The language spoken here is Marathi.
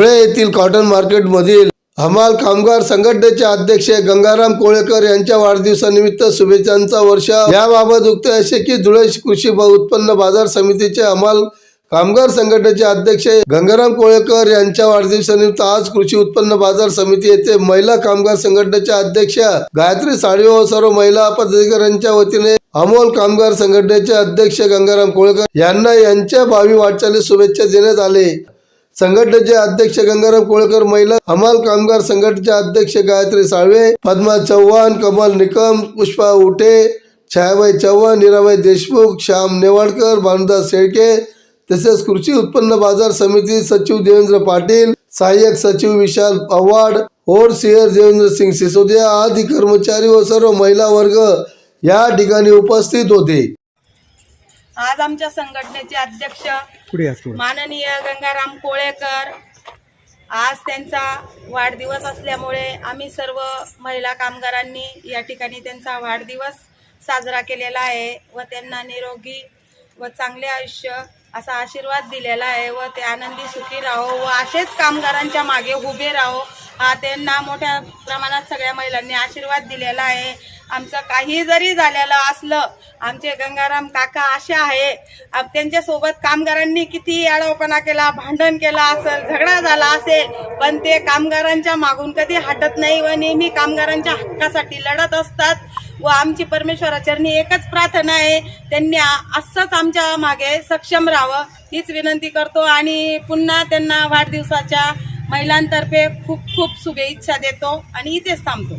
धुळे येथील कॉटन मार्केटमधील हमाल कामगार संघटनेचे अध्यक्ष गंगाराम कोळेकर यांच्या वाढदिवसानिमित्त शुभेच्छांचा वर्षा. याबाबत उक्त असे की धुळे कृषी उत्पन्न बाजार समितीचे हमाल कामगार संघटनेचे अध्यक्ष गंगाराम कोळेकर यांच्या वाढदिवसानिमित्त आज कृषी उत्पन्न बाजार समिती येथे महिला कामगार संघटनेच्या अध्यक्ष गायत्री साळवे व सर्व महिला पदाधिकाऱ्यांच्या वतीने अमोल कामगार संघटनेचे अध्यक्ष गंगाराम कोळेकर यांना यांच्या भावी वाटचाली शुभेच्छा देण्यात आले. संघटनेचे अध्यक्ष गंगाराम कोळकर महिला हमाल कामगार संघटनेचे अध्यक्ष गायत्री साळवे पद्मा चव्हाण कमल निकम पुष्पा उठे छायाबाई चव्हाण नीराबाई देशमुख श्याम नेवाडकर भानुदास शेळके तसेच कृषी उत्पन्न बाजार समिती सचिव देवेंद्र पाटील सहाय्यक सचिव विशाल पवाड ओड सियर देवेंद्र सिंग सिसोदिया आदी कर्मचारी व सर्व महिला वर्ग या ठिकाणी उपस्थित होते. आज आमच्या संघटनेचे अध्यक्ष. माननीय गंगाराम कोळेकर. आज त्यांचा वाढदिवस असल्यामुळे आम्ही सर्व महिला कामगारांनी या ठिकाणी त्यांचा वाढदिवस साजरा केलेला आहे व त्यांना निरोगी व चांगले आयुष्य असा आशीर्वाद दिलेला आहे व ते आनंदी सुखी राहो व असेच कामगारांच्या मागे उभे राहो. हा त्यांना मोठ्या प्रमाणात सगळ्या महिलांनी आशीर्वाद दिलेला आहे. आमचं काही जरी झालेलं असलं आमचे गंगाराम काका असे आहे. त्यांच्यासोबत कामगारांनी किती आडावपणा केला भांडण केला असेल झगडा झाला असेल पण ते कामगारांच्या मागून कधी हटत नाही व नेहमी कामगारांच्या हक्कासाठी लढत असतात. व आमची परमेश्वराचरणी एकच प्रार्थना आहे त्यांनी असंच आमच्या मागे सक्षम राहावं हीच विनंती करतो. आणि पुन्हा त्यांना वाढदिवसाच्या महिलांतर्फे खूप खूप शुभेच्छा देतो आणि इथेच थांबतो.